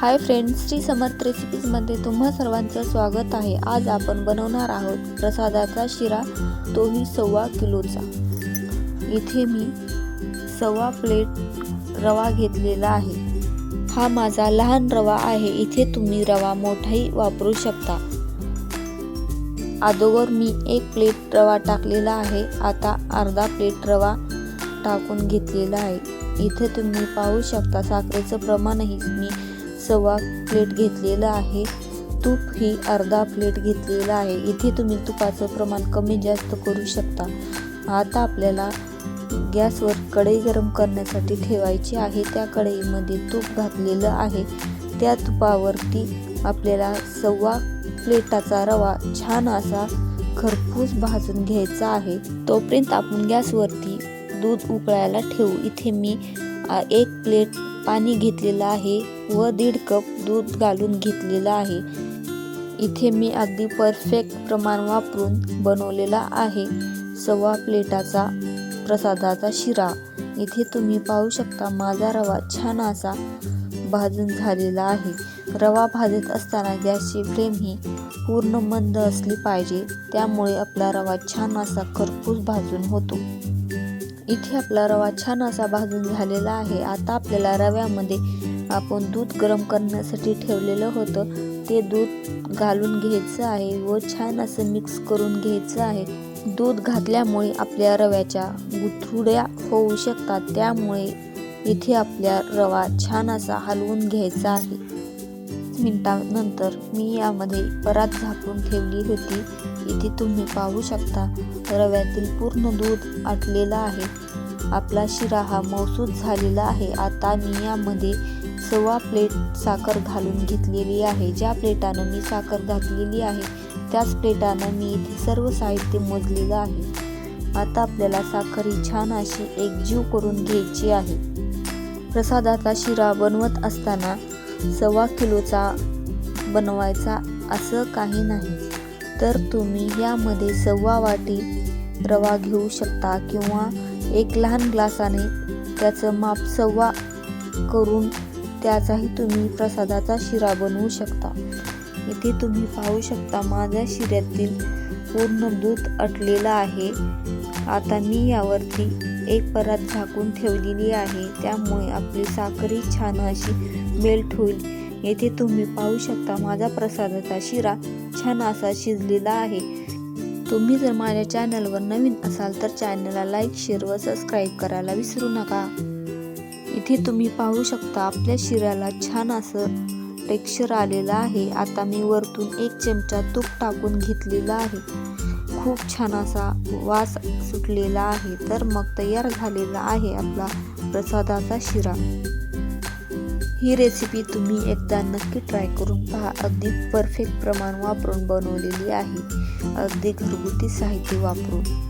हाय friends Shri समर्थ रेसिपीजमध्ये तुम्हा सर्वांचं स्वागत आहे. आज आपण बनवणार आहोत प्रसादाचा शिरा तोही सव्वा किलोचा. इथे मी सव्वा प्लेट रवा घेतलेला आहे. हा माझा लहान रवा आहे. इथे तुम्ही रवा मोठाही वापरू शकता. अगोदर मी एक प्लेट रवा टाकलेला आहे. आता अर्धा प्लेट रवा टाकून घेतलेला आहे. इथे तुम्ही पाहू शकता साखरेचं प्रमाणही. मी सव्वा प्लेट घेतलेलं आहे. तूप ही अर्धा प्लेट घेतलेलं आहे. इथे तुम्ही तुपाचं प्रमाण कमी जास्त करू शकता. आता आपल्याला गॅसवर कढई गरम करण्यासाठी ठेवायची आहे. त्या कढईमध्ये तूप घातलेलं आहे. त्या तुपावरती आपल्याला सव्वा प्लेटाचा रवा छान असा खरपूस भाजून घ्यायचा आहे. तोपर्यंत आपण गॅसवरती दूध उकळायला ठेवू. इथे मी एक प्लेट पाणी घेतलेलं आहे व दीड कप दूध घालून घेतलेलं आहे. इथे मी अगदी परफेक्ट प्रमाण वापरून बनवलेला आहे. सव्वा प्लेटाचा प्रसादाचा शिरा. इथे तुम्ही पाहू शकता माझा रवा छान असा भाजून झालेला आहे. रवा भाजत असताना गॅसची फ्लेम ही पूर्ण मंद असली पाहिजे. त्यामुळे आपला रवा छान असा खरपूस भाजून होतो. इथे आपला रवा छान असा भाजून झालेला आहे. आता आपल्याला रव्यामध्ये आपण दूध गरम करण्यासाठी ठेवलेलं होतं. ते दूध घालून घ्यायचं आहे व छान असं मिक्स करून घ्यायचं आहे. दूध घातल्यामुळे आपल्या रव्याच्या गुथुड्या होऊ शकतात. त्यामुळे इथे आपल्या रवा छान असा हलवून घ्यायचा आहे. मिनिटानंतर मी यामध्ये परात झाकून ठेवली होती. इथे तुम्ही पाहू शकता रव्यातील पूर्ण दूध आटलेलं आहे. आपला शिरा हा मौसूद झालेला आहे. आता मी यामध्ये सव्वा प्लेट साखर घालून घेतलेली आहे. ज्या प्लेटानं मी साखर घातलेली आहे त्याच प्लेटानं मी इथे सर्व साहित्य मोजलेलं आहे. आता आपल्याला साखर ही छान अशी एकजीव करून घ्यायची आहे. प्रसादाचा शिरा बनवत असताना सव्वा किलोचा बनवायचा असं काही नाही. तर तुम्ही यामध्ये सव्वा वाटी रवा घेऊ शकता किंवा एक लहान ग्लासाने त्याचं माप सव्वा करून त्याचाही तुम्ही प्रसादाचा शिरा बनवू शकता. इथे तुम्ही पाहू शकता माझ्या शिऱ्यातील पूर्ण दूध अटलेलं आहे. आता मी यावरती एक परात झाकून ठेवलेली आहे. त्यामुळे आपली साखरी छान अशी मेल्ट होईल. येथे तुम्ही पाहू शकता माझा प्रसादाचा शिरा छान असा शिजलेला आहे. तुम्ही जर माझ्या चॅनलवर नवीन असाल तर चॅनलला लाईक शेअर व सबस्क्राईब करायला विसरू नका. इथे तुम्ही पाहू शकता आपल्या शिऱ्याला छान असं टेक्स्चर आलेलं आहे. आता मी वरतून एक चमचा तूप टाकून घेतलेला आहे. खूप छान असा वास सुटलेला आहे. तर मग तयार झालेला आहे आपला प्रसादाचा शिरा. ही रेसिपी तुम्ही एकदा नक्की ट्राय करून पहा. अगदी परफेक्ट प्रमाण वापरून बनवलेली आहे. अगदी घरगुती साहित्य वापरून.